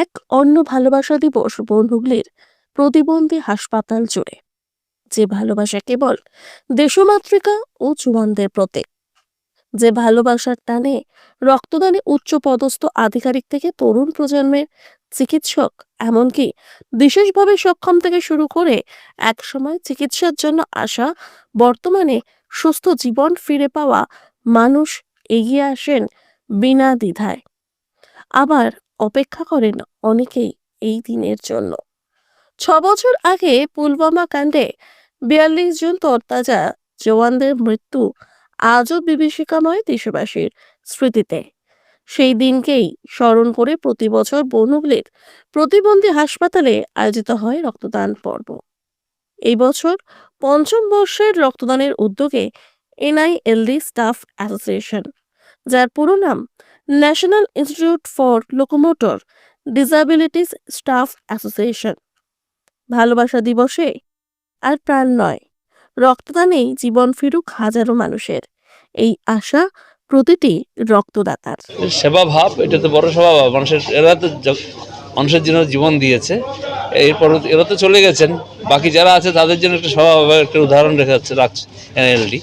এক অন্য ভালোবাসা দিবস বনহুগলির প্রতিবন্ধী হাসপাতাল জুড়ে। যে ভালোবাসা কেবল দেশমাতৃকা ও জুয়ানদের প্রতীক যে ভালোবাসার টানে রক্তদানে উচ্চ পদস্থ আধিকারিক থেকে তরুণ প্রজন্মের চিকিৎসক, এমনকি বিশেষভাবে সক্ষম থেকে শুরু করে একসময় চিকিৎসার জন্য আসা বর্তমানে সুস্থ জীবন ফিরে পাওয়া মানুষ এগিয়ে আসেন বিনা দ্বিধায়। আবার অপেক্ষা করেন অনেকেই এই দিনের জন্য। ছ বছর আগে পুলওয়ামা কাণ্ডে বিয়াল্লিশ জন তরতাজা জওয়ানদের মৃত্যু আজও বিভীষিকাময় দেশবাসীর স্মৃতিতে। সেই দিনকেই স্মরণ করে প্রতি বছর বনহুগলির প্রতিবন্ধী হাসপাতালে আয়োজিত হয় রক্তদান পর্ব। এই বছর পঞ্চম বর্ষের রক্তদানের উদ্যোগে এনআইএলডি স্টাফ অ্যাসোসিয়েশন, যার পুরো নাম national institute for locomotor disabilities staff association. ভালোবাসা দিবসে আর প্রাণ নয়। রক্তদানেই জীবন ফিরুক হাজারো মানুষের। এই আশা প্রতিটি রক্তদাতার। সেবা ভাব, এটা তো বড় সেবা ভাব। মানুষের, এরা তো মানুষের জন্য জীবন দিয়েছে। এরপর এরা তো চলে গেছেন। বাকি যারা আছে, তাদের জন্য একটা সেবা একটা উদাহরণ রেখে যাচ্ছে, রাখছে এনএলডি।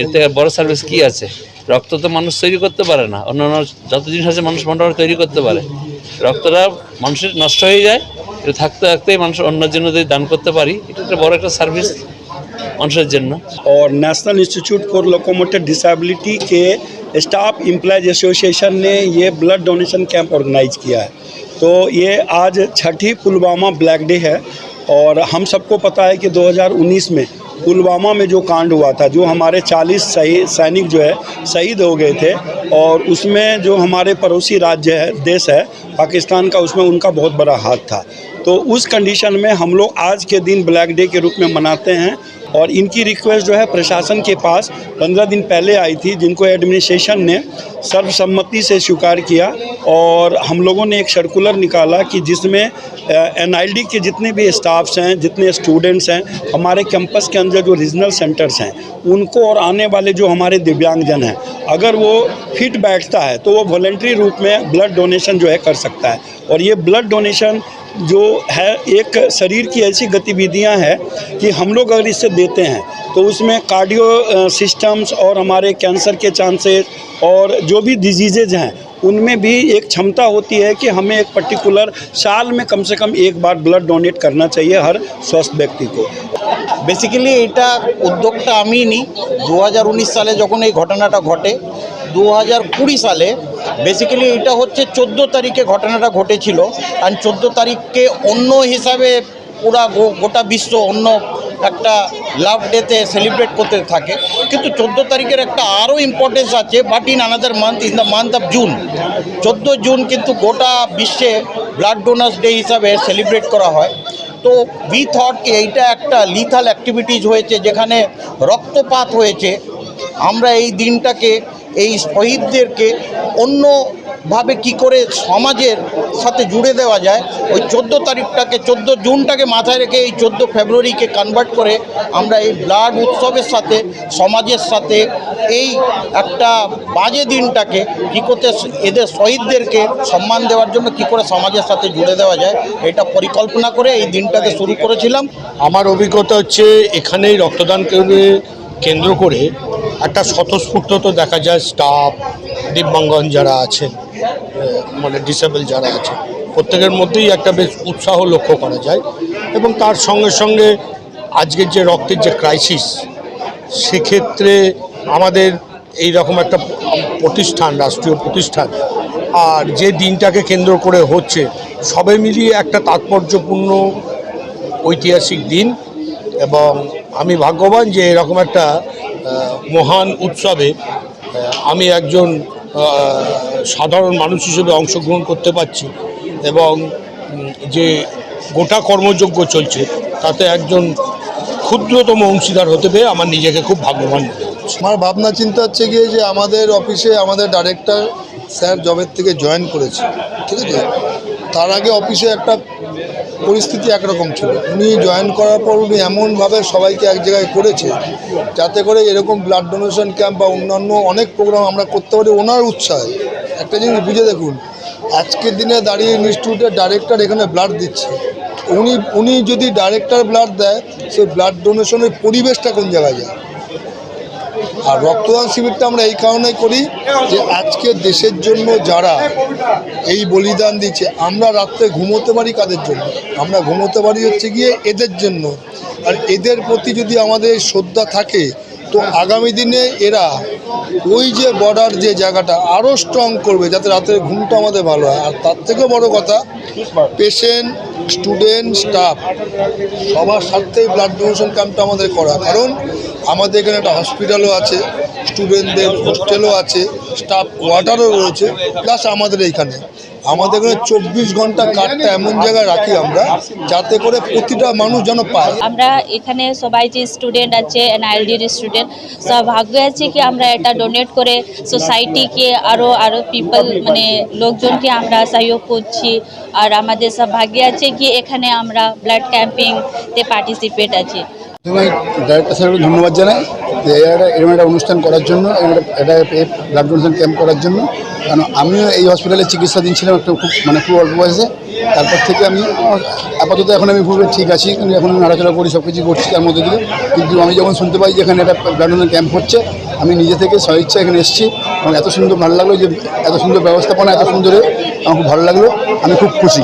এর থেকে বড় সার্ভিস কি আছে? রক্ত তো মানুষ তৈরি করতে পারে না অন্যান্য যত জিনিস আছে মানুষ মোটামুটি তৈরি করতে পারে রক্তটা মানুষের নষ্ট হয়ে যায় এটা থাকতে থাকতেই মানুষ অন্যের জন্য যদি দান করতে পারি এটা একটা বড় একটা সার্ভিস মানুষের জন্য और national institute for locomotive disability के स्टाफ एम्प्लॉयज एसोसिएशन ने ये ब्लड डोनेशन कैंप ऑर्गेनाइज किया है तो ये आज छठी पुलवामा ब्लैक डे है और हम सबको पता है कि 2019 में पुलवामा में जो कांड हुआ था, जो हमारे 40 सही, सैनिक जो है, शहीद हो गए थे और उसमें जो हमारे पड़ोसी राज्य है, देश है, पाकिस्तान का, उसमें उनका बहुत बड़ा हाथ था। तो उस कंडीशन में हम लोग आज के दिन ब्लैक डे के रूप में मनाते हैं और इनकी रिक्वेस्ट जो है प्रशासन के पास पंद्रह दिन पहले आई थी, जिनको एडमिनिस्ट्रेशन ने सर्वसम्मति से स्वीकार किया और हम लोगों ने एक सर्कुलर निकाला कि जिसमें एनआईडी के जितने भी स्टाफ्स हैं, जितने स्टूडेंट्स हैं, हमारे कैंपस के अंदर जो रीजनल सेंटर्स हैं, उनको और आने वाले जो हमारे दिव्यांगजन हैं, अगर वो फिट बैठता है तो वो वॉलेंट्री रूप में ब्लड डोनेशन जो है कर सकता है। और ये ब्लड डोनेशन जो है एक शरीर की ऐसी गतिविधियां हैं कि हम लोग अगर इससे देते हैं तो उसमें कार्डियो सिस्टम्स और हमारे कैंसर के चांसेस और जो भी डिजीजेज हैं उनमें भी एक क्षमता होती है कि हमें एक पर्टिकुलर साल में कम से कम एक बार ब्लड डोनेट करना चाहिए हर स्वस्थ व्यक्ति को বেসিক্যালি এটা উদ্যোগটা আমি নিই দু সালে যখন এই ঘটনাটা ঘটে দু হাজার কুড়ি সালে বেসিক্যালি এটা হচ্ছে চোদ্দ তারিখে ঘটনাটা ঘটেছিল। আর চোদ্দ তারিখকে অন্য হিসাবে পুরা গোটা বিশ্ব অন্য একটা লাভ ডেতে সেলিব্রেট করতে থাকে। কিন্তু চোদ্দ তারিখের একটা আরও ইম্পর্টেন্স আছে but in another month in the month of June চোদ্দ জুন কিন্তু গোটা বিশ্বে ব্লাড ডোনার্স ডে হিসাবে সেলিব্রেট করা হয়। তো উই থট এইটা একটা লিথাল অ্যাক্টিভিটিজ হয়েছে, যেখানে রক্তপাত হয়েছে। আমরা এই দিনটাকে এই শহীদদেরকে অন্যভাবে কি করে সমাজের সাথে জুড়ে দেওয়া যায়, ওই চোদ্দ তারিখটাকে, চোদ্দ জুনটাকে মাথায় রেখে এই চোদ্দ ফেব্রুয়ারিকে কনভার্ট করে আমরা এই ব্লাড উৎসবের সাথে, সমাজের সাথে এই একটা বাজে দিনটাকে কী করতে এদের শহীদদেরকে সম্মান দেওয়ার জন্য কি করে সমাজের সাথে জুড়ে দেওয়া যায়, এটা পরিকল্পনা করে এই দিনটাকে শুরু করেছিলাম। আমার অভিজ্ঞতা হচ্ছে এখানেই রক্তদান কেন্দ্র করে একটা স্বতঃস্ফূর্ত তো দেখা যায় স্টাফ দিব্যাঙ্গন যারা আহ, মানে ডিসেবল যারা আছে প্রত্যেকের মধ্যেই একটা বেশ উৎসাহ লক্ষ্য করা যায় এবং তার সঙ্গে সঙ্গে আজকের যে রক্তের যে ক্রাইসিস সেক্ষেত্রে আমাদের এই রকম একটা প্রতিষ্ঠান রাষ্ট্রীয় প্রতিষ্ঠান আর যে দিনটাকে কেন্দ্র করে হচ্ছে সবে মিলিয়ে একটা তাৎপর্যপূর্ণ ঐতিহাসিক দিন এবং আমি ভাগ্যবান যে এরকম একটা মহান উৎসবে আমি একজন সাধারণ মানুষ হিসেবে অংশগ্রহণ করতে পারছি এবং যে গোটা কর্মযজ্ঞ চলছে, তাতে একজন ক্ষুদ্রতম অংশীদার হতে পেরে আমার নিজেকে খুব ভাগ্যবান আমার ভাবনা, চিন্তা হচ্ছে গিয়ে যে আমাদের অফিসে আমাদের ডাইরেক্টর স্যার জবের থেকে জয়েন করেছে, ঠিক আছে? তার আগে অফিসে একটা পরিস্থিতি একরকম ছিল। উনি জয়েন করার পর উনি এমনভাবে সবাইকে এক জায়গায় করেছে যাতে করে এরকম ব্লাড ডোনেশন ক্যাম্প বা অন্যান্য অনেক প্রোগ্রাম আমরা করতে পারি ওনার উৎসাহে। একটা জিনিস বুঝে দেখুন আজকের দিনে দাঁড়িয়ে ইনস্টিটিউটের ডাইরেক্টর এখানে ব্লাড দিচ্ছে। উনি উনি যদি ডাইরেক্টর ব্লাড দেয়, সেই ব্লাড ডোনেশনের পরিবেশটা কোন জায়গায় যায়? আর রক্তদান শিবিরটা আমরা এই কারণেই করি যে আজকে দেশের জন্য যারা এই বলিদান দিচ্ছে, আমরা রাত্রে ঘুমোতে পারি কাদের জন্য? আমরা ঘুমোতে পারি হচ্ছে গিয়ে এদের জন্য। আর এদের প্রতি যদি আমাদের শ্রদ্ধা থাকে তো আগামী দিনে এরা ওই যে বর্ডার যে জায়গাটা আরও স্ট্রং করবে যাতে রাতের ঘুমটা আমাদের ভালো হয়। আর তার থেকেও বড় কথা পেশেন্ট স্টুডেন্ট স্টাফ সবার স্বার্থেই ব্লাড ডোনেশন ক্যাম্পটা আমাদের করা। কারণ আমাদের এখানে একটা হসপিটালও আছে স্টুডেন্টদের হোস্টেলও আছে স্টাফ কোয়ার্টারও রয়েছে প্লাস আমাদের এইখানে। আমাদের এখানে চব্বিশ ঘণ্টা কার্ডটা এমন জায়গায় রাখি আমরা যাতে করে প্রতিটা মানুষ যেন পায়। আমরা এখানে সবাই যে স্টুডেন্ট আছে এনআইএলডির স্টুডেন্ট সব সৌভাগ্য আছে কি আমরা এটা ডোনেট করে সোসাইটিকে আরও আরও পিপল মানে লোকজনকে আমরা সহযোগ করছি। আর আমাদের সব সৌভাগ্য আছে কি এখানে আমরা ব্লাড ক্যাম্পিংতে পার্টিসিপেট আছি। প্রথমে ডাইরেক্টর স্যারকে ধন্যবাদ জানাই। যে এটা এরকম একটা অনুষ্ঠান করার জন্য এটা- ব্লাড ডোনেশন ক্যাম্প করার জন্য। কারণ আমিও এই হসপিটালে চিকিৎসাধীন ছিলাম একটা খুব মানে খুব অল্প বয়সে। তারপর থেকে আমি, আপাতত এখন আমি পুরো ঠিক আছি, কিন্তু এখন নাড়াচড়া করি সব কিছু করছি তার মধ্যে দিয়ে। কিন্তু আমি যখন শুনতে পাই যে এখানে একটা ব্লাড ডোনেশন ক্যাম্প হচ্ছে, আমি নিজে থেকে স্বেচ্ছা এখানে এসেছি। এবং এত সুন্দর ভালো লাগল যে, এত সুন্দর ব্যবস্থাপনা, এত সুন্দর আমার খুব ভালো লাগল, আমি খুব খুশি।